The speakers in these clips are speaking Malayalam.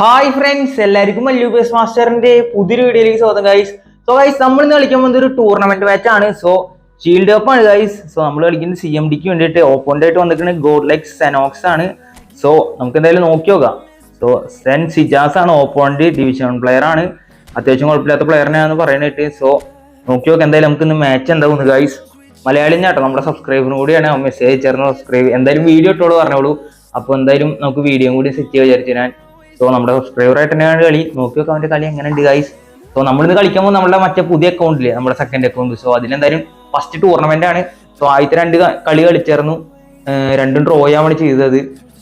ഹായ് ഫ്രണ്ട്സ് എല്ലാവർക്കും മല്ലൂബേസ് മാസ്റ്ററിന്റെ പുതിയൊരു വീഡിയോയിലേക്ക് സ്വാഗതം ഗൈസ് സോ ഗൈസ് നമ്മൾ ഇന്ന് കളിക്കാൻ പോകുന്നത് ഒരു ടൂർണമെന്റ് മാച്ച് ആണ്. സോ ഷീൽഡ് കപ്പ് ആണ് ഗൈസ് സോ നമ്മൾ കളിക്കുന്നത് സി എം ഡിക്ക് വേണ്ടിയിട്ട് ഓപ്പോണന്റ് ആയിട്ട് വന്നിട്ടുണ്ട് ഗോഡ് ലൈക്ക് സെനോക്സ് ആണ്. സോ നമുക്ക് എന്തായാലും നോക്കി നോക്കാം. സോ സെൻ സിജാസ് ആണ് ഓപ്പോണന്റ് ഡിവിഷൻ പ്ലെയർ ആണ്. അത്യാവശ്യം കുഴപ്പമില്ലാത്ത പ്ലെയറിനെയാണെന്ന് പറയുന്നിട്ട്. സോ നോക്കി നോക്കാം എന്തായാലും നമുക്ക് ഇന്ന് മാച്ച് എന്താവും ഗൈസ് മലയാളി കേട്ടോ നമ്മുടെ സബ്സ്ക്രൈബറും കൂടിയാണ്. മെസ്സേജ് ചേർന്ന് സബ്സ്ക്രൈബ് എന്തായാലും വീഡിയോ ഇട്ടോട് പറഞ്ഞോളൂ. അപ്പോൾ എന്തായാലും നമുക്ക് വീഡിയോ കൂടി സെറ്റ് ചെയ്യാൻ വിചാരിച്ചു ഞാൻ സോ നമ്മുടെ സബ്സ്ക്രൈബർ തന്നെയാണ് കളി. നോക്കി നോക്കാം അവന്റെ കളി എങ്ങനെ ഉണ്ട് ഗൈസ് സോ നമ്മളിന്ന് കളിക്കുമ്പോൾ നമ്മുടെ മറ്റേ പുതിയ അക്കൗണ്ടില്ലേ നമ്മുടെ സെക്കൻഡ് അക്കൗണ്ട് സോ അതിലെന്തായാലും ഫസ്റ്റ് ടൂർണമെന്റ് ആണ്. സോ ആദ്യത്തെ രണ്ട് കളി കളിച്ചേർന്നു രണ്ടും ഡ്രോ ആണ് ചെയ്തത്.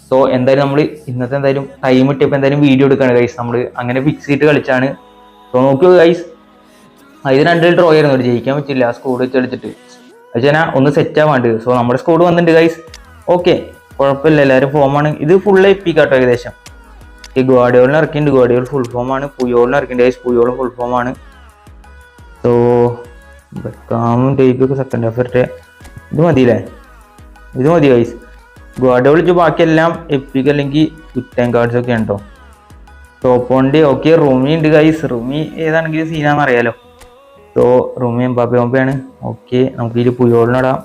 സോ എന്തായാലും നമ്മൾ ഇന്നത്തെ എന്തായാലും ടൈം ഇട്ടിയപ്പോൾ എന്തായാലും വീഡിയോ എടുക്കുകയാണ് ഗൈസ് നമ്മൾ അങ്ങനെ ഫിക്സ് ചെയ്തിട്ട് കളിച്ചാണ്. സോ നോക്കി ഗൈസ് അതിൽ രണ്ടിൽ ഡ്രോ ആയിരുന്നു. ഒരു ജയിക്കാൻ പറ്റില്ല. ആ സ്കോഡ് വെച്ച് കളിച്ചിട്ട്. അച്ഛന ഒന്ന് സെറ്റ് ആവാണ്ട്. സോ നമ്മുടെ സ്കോഡ് വന്നിട്ടുണ്ട് ഗൈസ് ഓക്കെ കുഴപ്പമില്ല. എല്ലാവരും ഫോമാണ് ഇത് ഫുൾ എപ്പിക്കാട്ടോ ഏകദേശം. ഈ ഗോഡിയോളിന് ഇറക്കിയിട്ടുണ്ട്. ഗോഡിയോൾ ഫുൾ ഫോം ആണ്. പുയോളിന് ഇറക്കിയിട്ടുണ്ട്. പുയോളും ഫുൾ ഫോം ആണ്. സോ ബെക്കാമും ടേക്കൊക്കെ സെക്കൻഡ് ഹാഫ് വരട്ടെ. ഇത് മതിയില്ലേ? ഇത് മതി വൈസ് ഗോഡിയോൾ വെച്ച് ബാക്കിയെല്ലാം എപ്പിക്ക് അല്ലെങ്കിൽ കുറ്റം കാർഡ്സ് ഒക്കെ ഉണ്ടോ? ടോപ്പോണ്ട് ഓക്കെ റൂമി ഉണ്ട് ഗൈസ് റൂമി ഏതാണെങ്കിലും സീനാന്ന് അറിയാലോ. സോ റൂമി എംബാപ്പെ ഓമ്പയാണ് ഓക്കെ നമുക്ക് ഇതിൽ പുയോളിനിടാം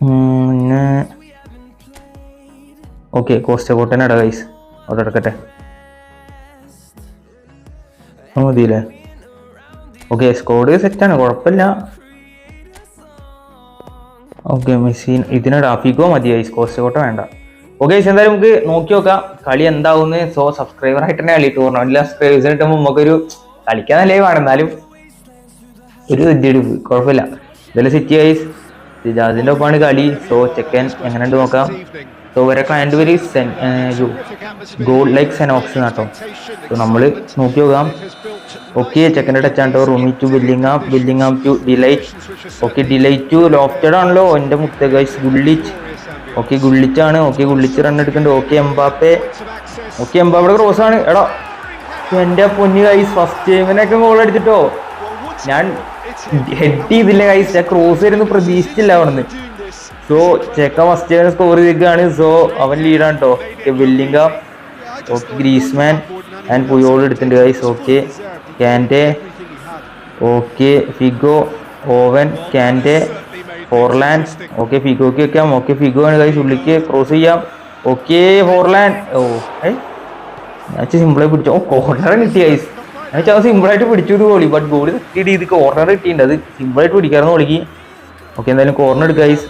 പിന്നെ ഓക്കെ കോസ്റ്റ കോട്ടനെ ഇടാം ഗൈസ് അവിടെ എടുക്കട്ടെ. മതിയല്ലേ? ഓക്കെ സ്കോഡ് സെറ്റാണ് കുഴപ്പമില്ല. ഓക്കെ മെസ്സിൻ ഇതിനിടാം ഫിഗോ മതി ഗൈസ് കോസ്റ്റ കോട്ട വേണ്ട. ഓക്കെ എന്തായാലും നമുക്ക് നോക്കി നോക്കാം. കളി എന്താവുന്ന്. സോ സബ്സ്ക്രൈബർ ആയിട്ട് തന്നെ കളി ടൂർണമെന്റിൽ സബ്സ്ക്രൈബേഴ്സ് കിട്ടുമ്പോൾ നമുക്കൊരു കളിക്കാൻ നല്ല വേണം. എന്നാലും ഒരു തെറ്റിയെടുപ്പ്. കുഴപ്പമില്ല. ഇതെല്ലാം സിറ്റി ഗൈസ് സിജാസിന്റെ ഒപ്പമാണ് കളി. സോ ചെക്കൻ എങ്ങനെയുണ്ട് നോക്കാം. സോ ഇവരെ ക്ലയന്റ് പേര് സെൻ ഗോൾഡ് ലൈക്ക് സെനോക്സ് കേട്ടോ സോ നമ്മൾ നോക്കി നോക്കാം. ഓക്കെ ചെക്കന്റെ ടച്ച് ആണോ റൂമി to Bellingham Bellingham to de Ligt okay de Ligt to lofted ആണല്ലോ. എന്റെ മുത്ത ഗൈസ് ഗുള്ളിച്ച് ഓക്കെ ഗുള്ളിച്ചാണ് ഓക്കെ ഗുള്ളിച്ച് റൺ എടുക്കുന്നുണ്ട്. ഓക്കെ എംബാപ്പെ ഓക്കെ എംബാപ്പയുടെ ക്രോസ് ആണ്. എടാ എന്റെ പൊന്നി ഗൈസ് ഫസ്റ്റ് ടൈമിനൊക്കെ ഗോൾ അടിച്ചിട്ടോ ഞാൻ ഹെഡ് ചെയ്തില്ല ഗൈസ് ഞാൻ ക്രോസ് വരുന്നു പ്രതീക്ഷിച്ചില്ല അവിടുന്ന്. സോ ചെക്ക ഫസ്റ്റ് ടൈം സ്കോർ ചെയ്തിരിക്കുകയാണ് സോ അവൻ ലീഡാണ് കേട്ടോ okay ബില്ലിംഗ okay Griezmann and Puyol എടുത്തിട്ടുണ്ട് guys okay Kante okay Figo Owen Kante Forlan okay ഫിഗോക്ക് വെക്കാം. ഓക്കെ ഫിഗോ ആണ് ഗൈസ് ഉള്ളിക്ക് ക്രോസ് ചെയ്യാം. ഓക്കെ ഫോർലാൻഡ് ഓ ഏച്ച സിമ്പിളായി പിടിച്ചു. ഓ കോർണർ കിട്ടി ഗൈസ് ഞാൻ വെച്ചാൽ സിമ്പിളായിട്ട് പിടിച്ചു ഒരു ഗോളി ബട്ട് ഗോളി കിട്ടിയിട്ട് ഇത് കോർണർ കിട്ടിയിട്ടുണ്ട്. അത് സിമ്പിളായിട്ട് പിടിക്കാറുണ്ട് ഗോളിക്ക് ഓക്കെ എന്തായാലും കോർണർ എടുക്കുക ഗൈസ്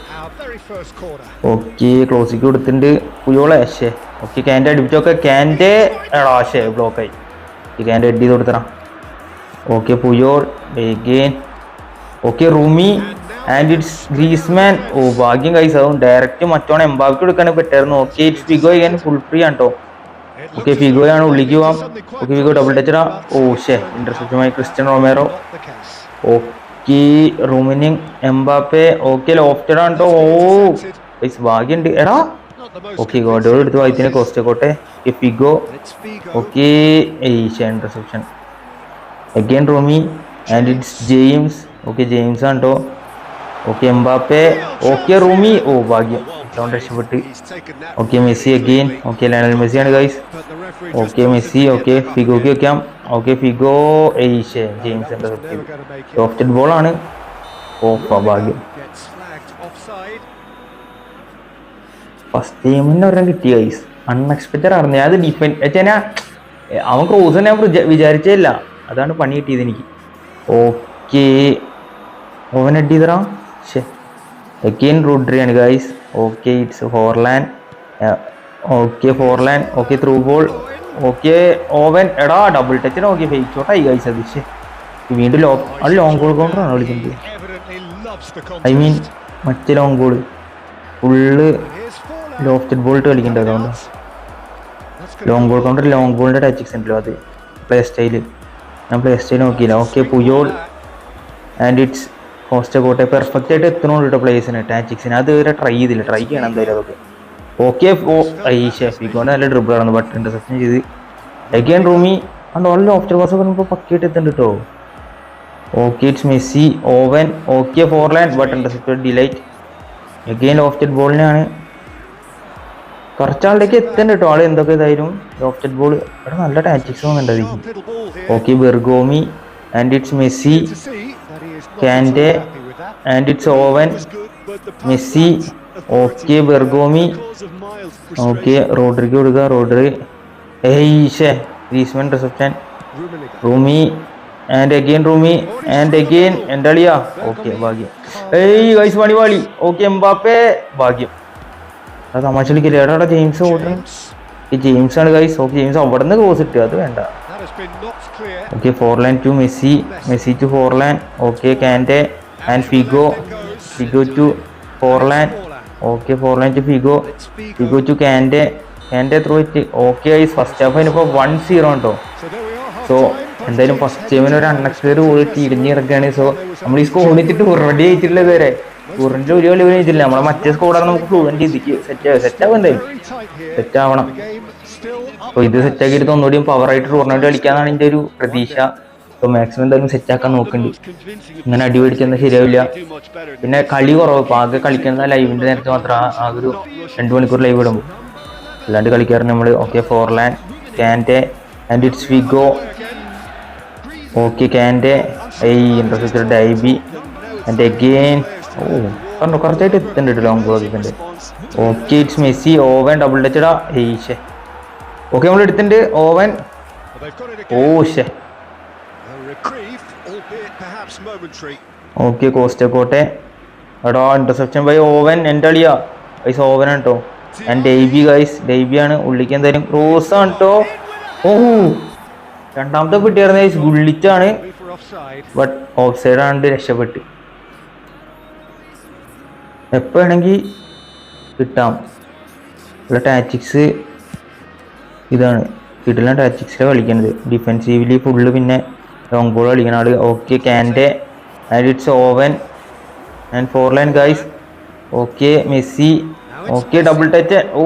ഓക്കെ ക്ലോസിക്ക് കൊടുത്തിട്ടുണ്ട്. പുയോളെ ശേ ഓക്കെ ക്യാന്റെ അടിപ്പിച്ചൊക്കെ ക്യാന്റെ എടാ ശേ ബ്ലോക്കായി ഈ ക്യാന്റെ എഡ് ചെയ്ത് കൊടുത്തണം ഓക്കെ പുയോൾ എഗെയിൻ ഓക്കെ റൂമി ആൻഡ് ഇറ്റ്സ് ഗ്രീസ്മാൻ ഓ ഭാഗ്യം കൈസ് ആവും ഡയറക്റ്റ് മറ്റോണം എംബാബിക്ക് കൊടുക്കാൻ പറ്റായിരുന്നു ഓക്കെ ഇറ്റ്സ് ഫിഗോ ചെയ്യാൻ ഫുൾ ഫ്രീ ആണ് കേട്ടോ ഓക്കെ ഫിഗോയാണ് ഉള്ളിക്ക് പോവാം. ഓക്കെ ഫിഗോ ഡബിൾ ടച്ചറാ ഓ ഷേ ഇന്റർസെപ്ഷനുമായി ക്രിസ്ത്യൻ റൊമേറോ. ഓക്കെ റൂമിനിങ് എംബാപ്പെ ഓക്കെ ലോഫ്റ്റഡ് ആണ് കേട്ടോ ഓ ഗൈസ് ഭാഗ്യമുണ്ട് എടാ ഓക്കെ ഗോഡോൾ എടുത്ത് വായിത്തിന് കോസ്റ്റക്കോട്ടെ Figo okay interception again Rumi. And it's James okay James ആണ് കേട്ടോ ഓക്കെ എംബാപ്പെ. ഓക്കെ റൂമി. ഓ ഭാഗ്യം. ഡൗൺ രക്ഷപ്പെട്ട്. Okay Messi again okay Lionel Messi ആണ് ഗൈസ് ഓക്കെ മെസ്സി. ഓക്കെ ഫിഗോക്ക് വെക്കാം. Okay Figo. Asia James soft ball ആണ്. ഓ ഭാഗ്യം. ഫസ്റ്റ് ടൈമിന് ഒരെണ്ണം കിട്ടി ഗൈസ് അൺഎക്സ്പെക്റ്റഡ് ആയിരുന്നു അത് ഡിഫെൻഡ് വെച്ചാൽ അവൻ ക്രോസ് തന്നെ ഞാൻ വിചാരിച്ചേ ഇല്ല അതാണ് പണി കിട്ടിയത് എനിക്ക്. Okay. Owen head and guys. Okay it's guys okay it's Forlan okay through ball okay Owen എടാ ഡബിൾ ടച്ചിന് ഓക്കെ ഫേക്ക് ഷോട്ടായി ഗൈസ് അത് ശേ വീണ്ടും ലോ അത് ലോങ് ഗോൾ കൗണ്ടറാണ് വിളിക്കുന്നത് ഐ മീൻ മറ്റേ long goal full lofted ball കളിക്കുന്നുണ്ട് അതുകൊണ്ട് ലോങ് ഗോൾ കൗണ്ടർ ലോങ് ഗോളിന്റെ ടാറ്റിക്സ് ഉണ്ടല്ലോ അത്. പ്ലേ സ്റ്റൈൽ ഞാൻ പ്ലേ സ്റ്റൈൽ നോക്കിയില്ല. Okay Puyol and it's Costacurta perfect ആയിട്ട് എത്തണോണ്ട് കേട്ടോ പ്ലേസിന് ടാറ്റിക്സിന് അത് വരെ ട്രൈ ചെയ്തില്ല. ട്രൈ ചെയ്യണം എന്തായാലും അതൊക്കെ. ഓക്കെ ഓ ഐ ഷെഫിക്കോണ്ട് നല്ല ഡ്രിബിൾ ആണ്. ബട്ട് ഇന്റർസെപ്ഷൻ ചെയ്ത്. അഗൈൻ റൂമി അത് ഓൾ ലോഫ്റ്റർ പാസ് നമുക്ക് പക്കിയിട്ട് എത്തുന്നുണ്ട് കേട്ടോ okay it's Messi Owen okay Forlan but intercepted de Ligt again lofted ബോളിനാണ് കുറച്ചാളിലേക്ക് എത്തണ്ട കേട്ടോ ആൾ എന്തൊക്കെ ഇതായാലും. ഓഫ്റ്റഡ് ബോൾ ഇവിടെ നല്ല ടാറ്റിക്സ് വന്നിട്ടുണ്ട് okay Bergomi and it's Messi That. And it's Owen Messi okay. Bergomi okay. Rodrick കൊടുക്കുക റോഡ്രി ഏയ്ഷേ ഗ്രീസ്മൻ റിസപ്ഷൻ റൂമി ആൻഡ് അഗെയിൻ റൂമി ആൻഡ് അഗെയിൻ എന്റെ അളിയാ ഓക്കെ ഭാഗ്യം ഏയ് വൈസ് പണി പാളി ഓക്കെ എംബാപ്പേ ഭാഗ്യം അത് തമാശ കളിക്കില്ല ജെയിംസ് ഓടണം ഈ ജെയിംസ് ആണ് ഗൈസ് ഓക്കെ ജെയിംസ് അവിടെ നിന്ന് ക്രോസ് ഇട്ടു അത് വേണ്ട okay Forlan to Messi Messi to Forlan okay Kante and Figo Figo to Forlan okay Forlan to Figo. Figo to Kante Kante through it okay ഈ ഫസ്റ്റ് ഹാഫ് അതിനിപ്പോൾ വൺ സീറോ ഉണ്ടോ? സോ എന്തായാലും ഫസ്റ്റ് ടൈമിന് ഒരു അൺഎക്സ്പെക്ടഡ് ഗോൾ തിരിഞ്ഞ് കിടക്കുകയാണ് സോ നമ്മൾ ഈ സ്കോഡ് ഇട്ടിട്ട് റെഡി ആയിട്ടില്ല ഇതുവരെ. ഉറിന്റെ ഒരു കളി പോലും ചെയ്തില്ല നമ്മളെ മറ്റേ സ്കോഡാണ് നമുക്ക് ഫ്ലൂവന്റ് ഇതിക്ക് സെറ്റ് സെറ്റ് ആവും എന്തായാലും. സെറ്റ് ആവണം. അപ്പോൾ ഇത് സെറ്റ് ആക്കിയിട്ട് ഒന്നുകൂടിയും പവറായിട്ട് ടൂർണമെന്റ് കളിക്കാന്നാണ് എന്റെ ഒരു പ്രതീക്ഷ. അപ്പോൾ മാക്സിമം എന്തായാലും സെറ്റ് ആക്കാൻ നോക്കുന്നുണ്ട്. ഇങ്ങനെ അടി മേടിച്ചൊന്നും ശരിയാവില്ല. പിന്നെ കളി കുറവ്. ഇപ്പോൾ ആകെ കളിക്കുന്ന ലൈവിന്റെ നേരത്തെ മാത്രം ആ- ഒരു രണ്ട് മണിക്കൂർ ലൈവ് ഇടുമ്പോൾ അല്ലാണ്ട് കളിക്കാറുണ്ട് നമ്മൾ okay Forlan Kante and it's Figo okay Kante I interest ഡൈബി ആൻഡ് അഗെയിൻ ഓ പറഞ്ഞു കുറച്ചായിട്ട് എത്തുന്നുണ്ട് long ബോളിന്റെ okay it's Messi Owen double ടച്ചടാ ഏയ്ഷേ ഓക്കെ നമ്മൾ എടുത്തിട്ടുണ്ട് ഓവൻ. ഓ perhaps ഓക്കെ കോസ്റ്റക്കോട്ടെ എടാ ഇന്റർസെപ്ഷൻ ബൈ ഓവൻ. എന്റെ അളിയാ. ഗൈസ് ഓവൻ ആണ് കേട്ടോ ഞാൻ ഡെയ്ബി ഗൈസ് ആണ് ഉള്ളിക്ക് എന്തായാലും ആണ് കേട്ടോ ഓ. രണ്ടാമത്തെ കിട്ടിയായിരുന്നു guys offside. But offside ആണ് രക്ഷപ്പെട്ട്. എപ്പോഴാണെങ്കിൽ കിട്ടാം. ഉള്ള ടാറ്റിക്സ് ഇതാണ്. ഇടുന്ന ടാറ്റിക്സിലാണ് കളിക്കുന്നത് ഡിഫെൻസീവ്ലി ഫുള്ള് പിന്നെ ലോങ് ബോൾ കളിക്കണ ആൾ. Okay Kante and it's Owen and Forlan guys okay Messi okay double touch oh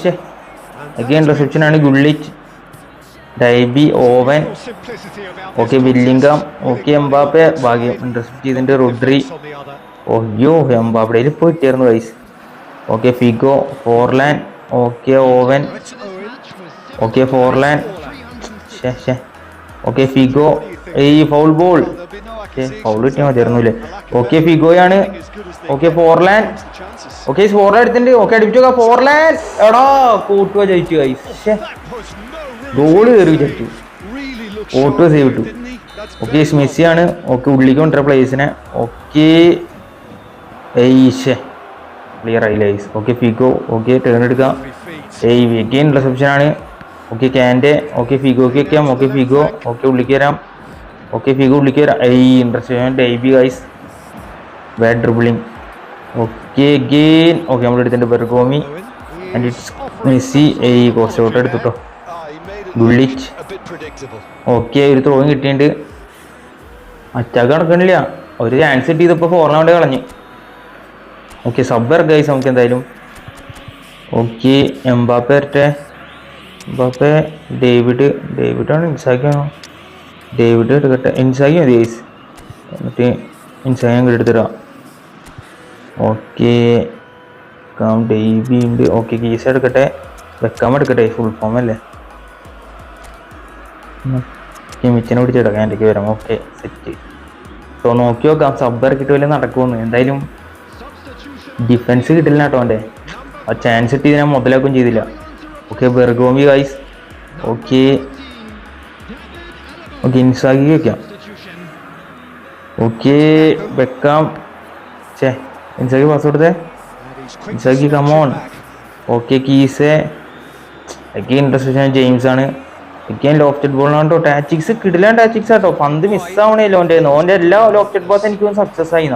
ഷേ അഗെയിൻ ഇൻട്രസെപ്ഷൻ ആണ് ഗുള്ളിച്ച് Daiby Owen okay Bellingham okay Mbappe ഭാഗ്യം. ഇന്റർസെപ്റ്റ് ചെയ്തിട്ടുണ്ട് റുഡ്രി ഓയ്യോ on പോയിട്ടായിരുന്നു guys okay Figo Forlan okay Owen. Okay Forlan ഷേ ഷേ ഓക്കെ ഫിഗോ ഈ ഫൗൾ ബോൾ ഓക്കെ ഫൗൾ കിട്ടിയാൽ മതിയായിരുന്നു അല്ലേ okay ഫിഗോയാണ് okay Forlan line okay Forlan എടുത്തിട്ടുണ്ട്. ഓക്കെ അടിപ്പിച്ചു ഫോർലാൻ എടാ കൂട്ടുക ജയിച്ചു ഗോൾ കയറി വിചാരിച്ചു. ഓട്ടോ സേവ് ഇട്ടു. ഓക്കെ മെസ്സിയാണ്. ഓക്കെ ഉള്ളിലേക്ക് കൊണ്ടുവരാ പ്ലേസിനെ ഓക്കെ ഏയ്ഷേ ക്ലിയർ ആയില്ല ice okay Figo okay turn എടുക്കാം. ഏയ് വെഗെയിൻ റിസപ്ഷൻ ആണ്. ഓക്കെ ക്യാന്റെ ഓക്കെ ഫിഗോക്ക് വെക്കാം ഓക്കെ ഫിഗോ ഓക്കെ ഉള്ളിക്ക് വരാം. ഓക്കെ ഫിഗോ ഉള്ളിക്ക് വരാം. I interest Daiby guys bad dribbling okay again okay നമ്മൾ എടുത്തിട്ടുണ്ട് ബെർഗോമി ആൻഡ് ഇറ്റ്സ് മെസ്സി ഐ കുറച്ച് ഔട്ട് എടുത്തിട്ടോ. Predictable. ഓക്കെ ഒരു ത്രോയും കിട്ടിയിട്ടുണ്ട്. അറ്റാക്ക് നടക്കണില്ല. ഒരു ചാൻസ് കിട്ടിയതിപ്പോൾ ഫോറിനോണ്ട് കളഞ്ഞു. ഓക്കെ സബ് ഗൈസ് നമുക്ക് എന്തായാലും okay Mbappe Mbappe David David ആണ് ഇൻസാക്കി ആണോ? ഡേവിഡ് എടുക്കട്ടെ. ഇൻസാക്കി മതി ഗൈസ് എന്നിട്ട് ഇൻസാക്കി ഞാൻ എടുത്തിടാം. ഓക്കെ കാം ഡേവി ഉണ്ട്. ഓക്കെ കീസ് എടുക്കട്ടെ. വെക്കാൻ എടുക്കട്ടെ. ഫുൾ ഫോം അല്ലേ? മിച്ചിനെ പിടിച്ചെടുക്കാം എന്റെ വരാം. ഓക്കെ സെറ്റ് സോ നോക്കി നോക്കാം. സബ് ഇറക്കിയിട്ട് വല്ല നടക്കുമെന്ന്. എന്തായാലും ഡിഫൻസ് കിട്ടില്ല കേട്ടോ അവന്റെ. ആ ചാൻസ് ഇട്ട് ഞാൻ മുതലാക്കുകയും ചെയ്തില്ല. Okay Bergomi guys okay okay Inzaghi വെക്കാം ഓക്കെ വെക്കാം ചേ ഇൻസാഗി പാസ് കൊടുത്തേ. Inzaghi come on. Okay Kessie ഒക്കെ ഇൻട്രസ്റ്റ് ജെയിംസ് ആണ്. ഒക്കെ ലോഫ്റ്റഡ് ബോളിനാട്ടോ ടാറ്റിക്സ് കിടിലാണ് ടാറ്റിക്സ് ആട്ടോ. പന്ത് മിസ്സാവണേലോ ഓന്റെ ഓന്റെ എല്ലാ ലോഫ്റ്റഡ് ബോൾസ് എനിക്ക് സക്സസ് ആയി.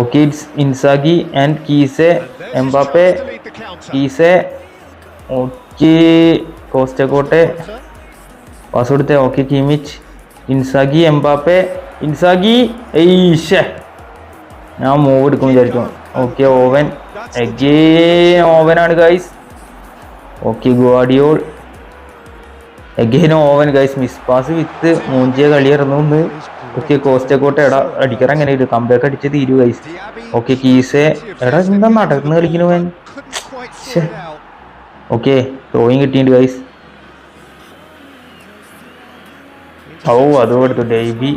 Okay it's Inzaghi and കീസെ Mbappe. കീസെ okay. കോസ്റ്റക്കോട്ടെ pass കൊടുത്തേ okay Kimmich. Inzaghi Mbappe. Inzaghi ഈശ ഞാൻ മൂവ് എടുക്കും വിചാരിച്ചു okay Owen. എഗേ ഓവനാണ് guys okay Gvardiol. Again Owen guys miss pass with മൂഞ്ചിയ കളിയായിരുന്നു ഒന്ന് ഓക്കെ കോസ്റ്റക്കോട്ടെ എടാ അടിക്കറ അങ്ങനെ ഇരു കമ്പാക്ക് അടിച്ച് തീരു ഗൈസ് ഓക്കെ കീസെ. എടാ എന്താ നടന്ന് കളിക്കണു അവൻ? ഓക്കെ ഡ്രോയിങ് കിട്ടിയിട്ടുണ്ട് ഗൈസ് ഓ അത് കൊടുത്തു ഡെയ്ബി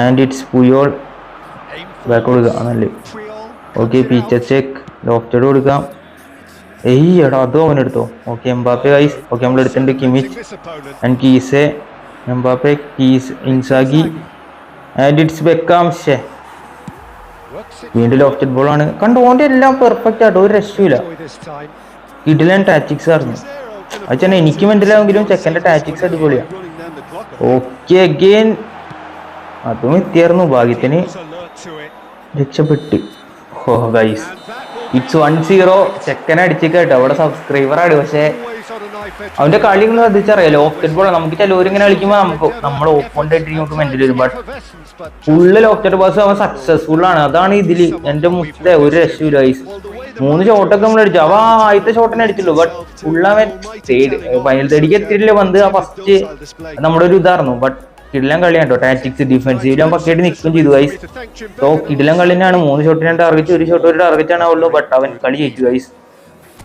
ആൻഡ് ഇറ്റ്സ് പുയോൾ ബാക്ക് കൊടുക്കുക നല്ല ഓക്കെ പീച്ചർ ചെക്ക് ലോഫ്റ്റഡ് കൊടുക്കാം. ഏയ് എടാ അതും അവനെടുത്തോ ഓക്കെ എംബാപ്പെ ഗൈസ് ഓക്കെ നമ്മൾ എടുത്തിട്ടുണ്ട് Kimmich and Kessie Mbappe Kessie Inzaghi and it's Beckham ഷേ വീണ്ടും ലോഫ്റ്റഡ് ബോളാണ് കണ്ടോ ഓന്റെ എല്ലാം പെർഫെക്റ്റ് ആട്ടോ. ഒരു രക്ഷയില്ല കിഡിലൻ ടാറ്റിക്സ് പറഞ്ഞു അച്ഛനെ എനിക്ക് മനസ്സിലാവെങ്കിലും ചെക്കന്റെ ടാറ്റിക്സ് അടിപൊളിയാ. ഓക്കെ അഗെയിൻ അതും എത്തിയായിരുന്നു. ഭാഗ്യത്തിന് രക്ഷപ്പെട്ട്. ഓ ഗൈസ് ഇറ്റ്സ് വൺ സീറോ ചെക്കനെ അടിച്ചേക്കാട്ടോ അവിടെ സബ്സ്ക്രൈബറാണ് പക്ഷേ അവന്റെ കളി നിങ്ങൾ ശ്രദ്ധിച്ചറിയാലോ? ലോക്കറ്റ് ബോൾ നമുക്ക് ചിലവർ ഇങ്ങനെ കളിക്കുമ്പോൾ നമുക്ക് നമ്മൾ ഓപ്പോണ്ട് ആയിട്ട് നമുക്ക് മെന്റലി വരും ബട്ട് ഫുള്ള് ലോക്കറ്റ് പാസ് അവൻ സക്സസ്ഫുൾ ആണ്. അതാണ് ഇതിൽ എന്റെ മുത്തേ ഒരു രക്ഷയില്ല ഗൈസ് മൂന്ന് ഷോട്ടൊക്കെ നമ്മൾ അടിച്ചു. അവ ആദ്യത്തെ ഷോട്ടിനെ അടിച്ചുള്ളൂ ബട്ട് ഫുള്ളവൻ അവൻ ഫൈനൽ തേടിക്ക് എത്തിയിട്ടില്ല. പന്ത് ആ ഫസ്റ്റ് നമ്മുടെ ഒരു ഇതായിരുന്നു. ബട്ട് കിടിലം കളിയാണ് കേട്ടോ ടാറ്റിക്സ് ഡിഫൻസീവിലും പക്കയായിട്ട് നിൽക്കുകയും ചെയ്തു ഗൈസ് സോ കിടിലം കളിനാണ് മൂന്ന് ഷോട്ടിന് ടാർഗറ്റ് ഒരു ഷോട്ട് ഒരു ടാർഗറ്റ് ആണ് ഉള്ളൂ. ബട്ട് അവൻ കളി ജയിച്ചു ഗൈസ്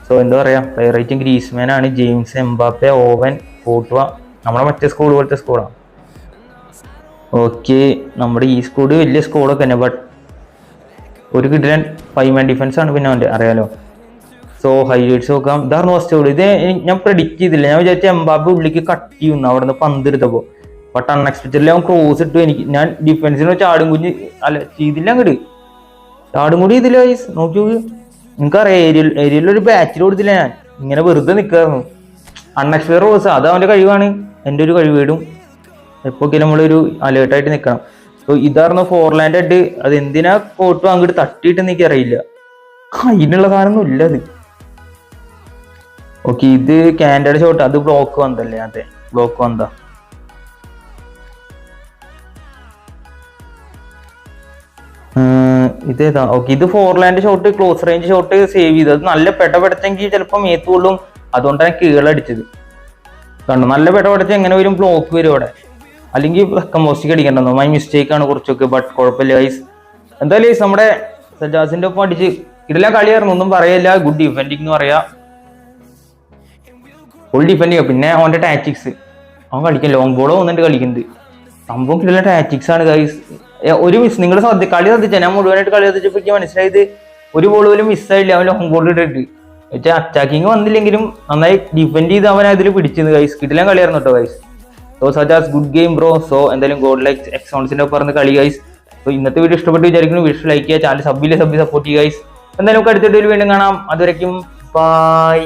സോ എന്താ പറയാ? പ്ലെയർ റേറ്റിംഗ് ഗ്രീസ്മാൻ ആണ്. ജെയിംസ് എംബാപ്പെ ഓവൻ ഫോട്ടുവ നമ്മുടെ മറ്റേ സ്കൂൾ പോലത്തെ സ്കൂളാണ് ഓക്കെ നമ്മുടെ ഈ സ്കൂൾ വലിയ സ്കൂളൊക്കെ തന്നെ. ബട്ട് ഒരു കിട്ടില്ല ഫൈവ് മാൻ ഡിഫൻസ് ആണ് പിന്നെ അവന്റെ അറിയാലോ? സോ ഹൈലൈറ്റ്സ് നോക്കാം. ഇതാണ് ഫസ്റ്റ് ഗോൾ ഇത് ഞാൻ പ്രെഡിക്റ്റ് ചെയ്തില്ല. ഞാൻ വിചാരിച്ച എംബാബ് ഉള്ളിലേക്ക് കട്ട് ചെയ്യുന്നു അവിടെ നിന്ന് പന്ത് എടുത്തപ്പോൾ ബട്ട് അൺഎക്സ്പെക്റ്റഡ്ലി അവൻ ക്രോസ് ഇട്ടു എനിക്ക്. ഞാൻ ഡിഫൻസിന് ചാടും കുഞ്ഞ് അല്ല ചെയ്തില്ല അങ്ങോട്ട് ചാടും കൂടി ഇതില്ല ഗൈസ് നോക്കി നോക്ക്. നിങ്ങൾക്കറിയാം ഏരിയ ഏരിയയിൽ ഒരു ബാച്ചിൽ കൊടുത്തില്ല ഞാൻ. ഇങ്ങനെ വെറുതെ നിൽക്കായിരുന്നു അൺഎക്സ്പെയർ റോസ് അത് അവന്റെ കഴിവാണ്. എന്റെ ഒരു കഴിവേടും എപ്പോഴൊക്കെ നമ്മളൊരു അലേർട്ടായിട്ട് നിൽക്കണം ഇതായിരുന്നു ഫോർലാൻഡ് ആയിട്ട് അത് എന്തിനാ കോട്ടും അങ്ങോട്ട് തട്ടിയിട്ട് എനിക്ക് അറിയില്ല അതിനുള്ള കാരണം ഇല്ല അത് ഓക്കെ ഇത് കാൻഡയുടെ ഷോട്ട് അത് ബ്ലോക്ക് വന്നല്ലേ അതെ ബ്ലോക്ക് വന്നതാ ഇതേതാ? ഓക്കെ ഇത് Forlan shot close range shot save ചെയ്തത് നല്ല പെട്ട പെടച്ചെങ്കിൽ ചിലപ്പോൾ മേത്ത് കൊള്ളും. അതുകൊണ്ടാണ് കീഴടിച്ചത് കണ്ടോ? നല്ല പെട്ട പെടച്ച എങ്ങനെ വരും? ബ്ലോക്ക് വരും അവിടെ. അല്ലെങ്കിൽ കമ്പോസ്റ്റിക്ക് അടിക്കണ്ടോ? മൈ മിസ്റ്റേക്ക് ആണ് കുറച്ചൊക്കെ ബട്ട് കുഴപ്പമില്ല ഗൈസ് എന്തായാലും ഈസ് നമ്മുടെ സജാസിന്റെ ഒപ്പം അടിച്ച് ഇടല കളിയായിരുന്നു ഒന്നും പറയല്ല. ഗുഡ് ഡിഫെൻഡിങ് എന്ന് പറയാ. ഫുൾ ഡിഫെൻഡിങ് പിന്നെ അവന്റെ ടാറ്റിക്സ് അവൻ കളിക്കാൻ ലോങ് ബോളോ വന്നിട്ട് കളിക്കുന്നത് സംഭവം ഇടല ടാറ്റിക്സ് ആണ് ഗൈസ് ഒരു മിസ് നിങ്ങൾ ശ്രദ്ധ കളി ശ്രദ്ധിച്ചാൽ ഞാൻ മുഴുവനായിട്ട് കളി ശ്രദ്ധിച്ചപ്പോൾ എനിക്ക് മനസ്സിലായത് ഒരു ബോൾ പോലും മിസ്സായില്ല അവൻ ലോങ് ബോൾ ഇട്ടിട്ട്. വെച്ചാൽ അറ്റാക്കിങ് വന്നില്ലെങ്കിലും നന്നായി ഡിഫെൻഡ് ചെയ്ത് അവൻ അതിൽ പിടിച്ചത് ഗൈസ് കിട്ടില്ല കളിയായിരുന്നു കേട്ടോ guys so Sajas good game bro so എന്തായാലും ഗോഡ് ലൈക്ക് എക്സോൺസിന്റെ പറഞ്ഞ കളി ഗൈസ് സോ ഇന്നത്തെ വീഡിയോ ഇഷ്ടപ്പെട്ട് വിചാരിക്കുന്നു. വീഡിയോ ലൈക്ക് ചെയ്യുക. ചാനൽ സബ്ബിലെ സബ് സപ്പോർട്ട് ചെയ്യുക ഗൈസ് എന്തായാലും നമുക്ക് അടുത്ത വീണ്ടും കാണാം. അതുവരയ്ക്കും ബൈ